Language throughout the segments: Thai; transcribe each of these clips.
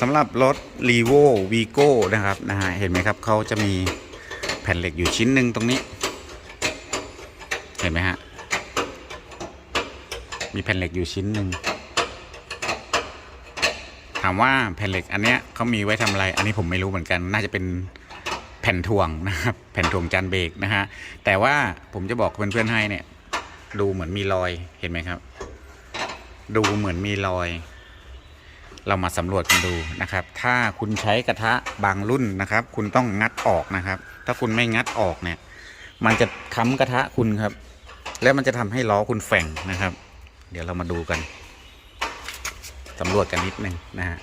สำหรับรถ r e v o Vigo นะครับนะฮะเห็นไหมครับเขาจะมีแผ่นเหล็กอยู่ชิ้นหนึ่งตรงนี้ เห็นไหมฮะ มีแผ่นเหล็กอยู่ชิ้นหนึ่งถามว่าแผ่นเหล็กอันเนี้ยเขามีไว้ทำอะไร อันนี้ผมไม่รู้เหมือนกัน น่าจะเป็นแผ่นถ่วงนะครับ แผ่นถ่วงจานเบรกนะฮะ แต่ว่าผมจะบอกเพื่อนๆให้เนี่ย ดูเหมือนมีรอย เห็นไหมครับ ดูเหมือนมีรอย เรามาสำรวจกันดูนะครับ ถ้าคุณใช้กระทะบางรุ่นนะครับ คุณต้องงัดออกนะครับ ถ้าคุณไม่งัดออกเนี่ย มันจะค้ำกระทะคุณครับ แล้วมันจะทำให้ล้อคุณแฝงนะครับ เดี๋ยวเรามาดูกันสำรวจกันนิดนึงนะฮะ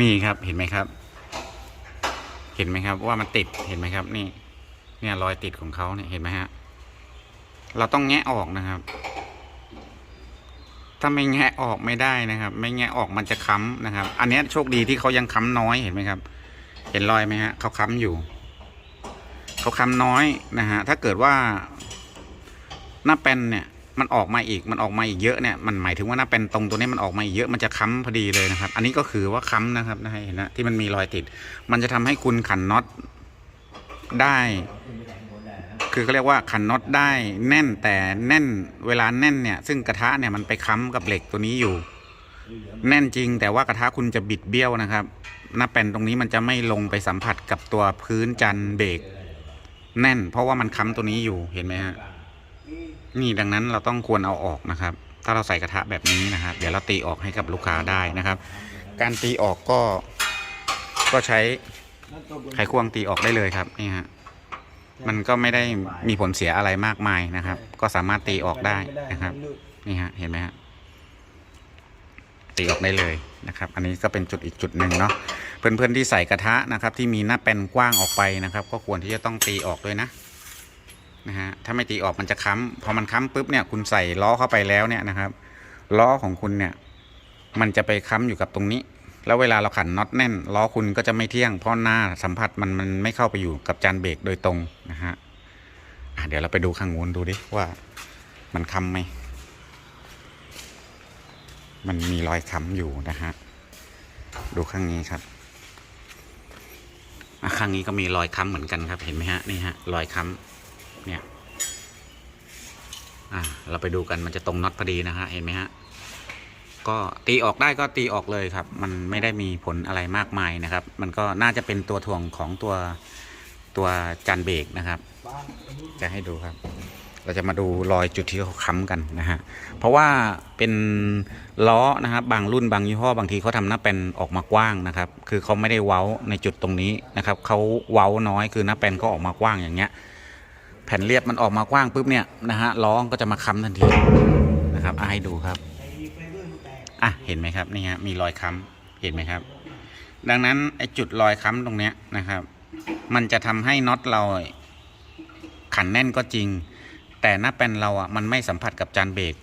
นี่ครับเห็นไหมครับ เห็นไหมครับว่ามันติดเห็นไหมครับ นี่ เนี่ยรอยติดของเขาเนี่ยเห็นไหมฮะเราต้องแงะออกนะครับ ถ้าไม่แงะออกไม่ได้นะครับ ไม่แงะออกมันจะค้ำนะครับ อันนี้โชคดีที่เขายังค้ำน้อยเห็นไหมครับ เห็นรอยไหมฮะเขาค้ำอยู่เขาค้ำน้อยนะฮะถ้าเกิดว่าหน้าเป็นเนี่ยมันออกมาอีกมันออกมาอีกเยอะเนี่ยมันหมายถึงว่าหน้าเป็นตรงตัวนี้มันออกมาอีกเยอะมันจะค้ำพอดีเลยนะครับ อันนี้ก็คือว่าค้ำนะครับนะเห็นนะที่มันมีรอยติด มันจะทำให้คุณขันน็อตได้ คือเขาเรียกว่าขันน็อตได้แน่นแต่แน่นเวลาแน่นเนี่ย ซึ่งกระทะเนี่ยมันไปค้ำกับเหล็กตัวนี้อยู่ แน่นจริงแต่ว่ากระทะคุณจะบิดเบี้ยวนะครับหน้าแป้นตรงนี้มันจะไม่ลงไปสัมผัสกับตัวพื้นจันเบรกแน่น เพราะว่ามันค้ำตัวนี้อยู่เห็นไหมฮะนี่ดังนั้นเราต้องควรเอาออกนะครับ ถ้าเราใส่กระทะแบบนี้นะครับ เดี๋ยวเราตีออกให้กับลูกค้าได้นะครับ การตีออกก็ก็ใช้ไขควงตีออกได้เลยครับนี่ฮะ มันก็ไม่ได้มีผลเสียอะไรมากมายนะครับ ก็สามารถตีออกได้นะครับ นี่ฮะ เห็นไหมฮะ ตีออกได้เลยนะครับ อันนี้ก็เป็นจุดอีกจุดหนึ่งเนาะ เพื่อนๆที่ใส่กระทะนะครับ ที่มีหน้าแป้นกว้างออกไปนะครับ ก็ควรที่จะต้องตีออกด้วยนะนะฮะ ถ้าไม่ตีออกมันจะค้ำพอมันค้ำปุ๊บเนี่ย คุณใส่ล้อเข้าไปแล้วเนี่ยนะครับ ล้อของคุณเนี่ย มันจะไปค้ำอยู่กับตรงนี้ แล้วเวลาเราขันน็อตแน่นล้อคุณก็จะไม่เที่ยง เพราะหน้าสัมผัสมันมันไม่เข้าไปอยู่กับจานเบรกโดยตรงนะฮะะเดี๋ยวเราไปดูข้างงูนดูดิว่ามันค้ำไหม มันมีรอยค้ำอยู่นะฮะ ดูข้างนี้ครับข้างนี้ก็มีรอยค้ำเหมือนกันครับ เห็นไหมฮะนี่ฮะรอยค้ำเนี่ย อะเราไปดูกันมันจะตรงน็อตพอดีนะฮะเห็นไหมฮะ ก็ตีออกได้ก็ตีออกเลยครับ มันไม่ได้มีผลอะไรมากมายนะครับ มันก็น่าจะเป็นตัวถ่วงของตัวตัวจันเบรกนะครับ จะให้ดูครับ เราจะมาดูรอยจุดที่เขาค้ำกันนะฮะเพราะว่าเป็นล้อนะครับบางรุ่นบางยี่ห้อบางทีเขาทำหน้าเป็นออกมากว้างนะครับ คือเขาไม่ได้เว้าในจุดตรงนี้นะครับเขาเว้าน้อยคือหน้าเป็นก็ออกมากว้างอย่างเงี้ย แผ่นเรียบมันออกมากว้างปุ๊บเนี่ยนะฮะล้อก็จะมาค้ำทันทีนะครับอะให้ดูครับ อะเห็นไหมครับนี่ฮะมีรอยค้ำเห็นไหมครับ ดังนั้นไอ้จุดรอยค้ำตรงเนี้ยนะครับ มันจะทำให้น็อตเราขันแน่นก็จริง แต่หน้าแป้นเราอะมันไม่สัมผัสกับจานเบรก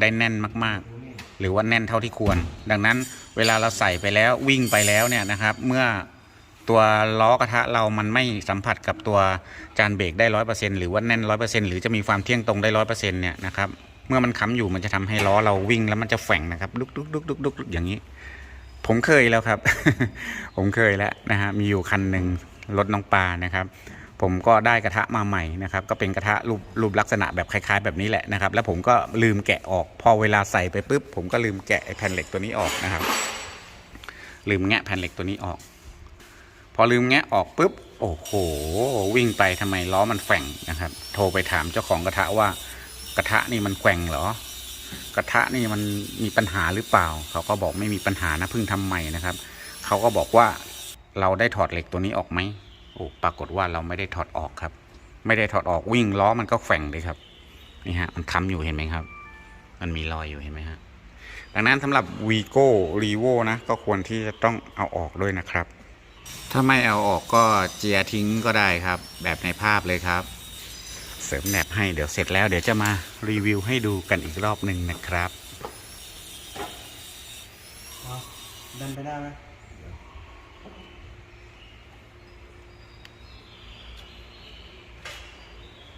ได้แน่นมากๆ หรือว่าแน่นเท่าที่ควร ดังนั้นเวลาเราใส่ไปแล้ววิ่งไปแล้วเนี่ยนะครับ เมื่อตัวล้อกระทะเรามันไม่สัมผัสกับตัวจานเบรกได้ร้อยเปอร์เซ็นหรือว่าแน่นร้อยเปอร์เซ็นหรือจะมีความเที่ยงตรงได้ร้อยเปอร์เซ็นเนี่ยนะครับ เมื่อมันค้ำอยู่มันจะทำให้ล้อเราวิ่งแล้วมันจะแฝงนะครับดุกดุกดุกดุกดุกอย่างนี้ ผมเคยแล้วครับ ผมเคยแล้วนะฮะมีอยู่คันหนึ่งรถน้องปลานะครับ ผมก็ได้กระทะมาใหม่นะครับ ก็เป็นกระทะรูปรูปลักษณะแบบคล้าย ๆ แบบนี้แหละนะครับ แล้วผมก็ลืมแกะออก พอเวลาใส่ไปปุ๊บผมก็ลืมแกะแผ่นเหล็กตัวนี้ออกนะครับ ลืมแงะแผ่นเหล็กตัวนี้ออก พอลืมแงะออกปุ๊บโอ้โห วิ่งไปทำไมล้อมันแฝงนะครับ โทรไปถามเจ้าของกระทะว่า ระทะนี่มันแกว่งเหรอ กระทะนี่มันมีปัญหาหรือเปล่า เขาก็บอกไม่มีปัญหานะเพิ่งทำใหม่นะครับ เขาก็บอกว่าเราได้ถอดเหล็กตัวนี้ออกไหมโอ้ปรากฏว่าเราไม่ได้ถอดออกครับ ไม่ได้ถอดออกวิ่งล้อมันก็แฝงเลยครับนี่ฮะมันค้ำอยู่เห็นไหมครับ มันมีรอยอยู่เห็นไหมฮะดังนั้นสำหรับ Vigo r e v o นะ ก็ควรที่จะต้องเอาออกด้วยนะครับ ถ้าไม่เอาออกก็เจียทิ้งก็ได้ครับ แบบในภาพเลยครับ เสริมแหนบให้เดี๋ยวเสร็จแล้วเดี๋ยวจะมารีวิวให้ดูกันอีกรอบหนึ่งนะครับดันไปได้ไหม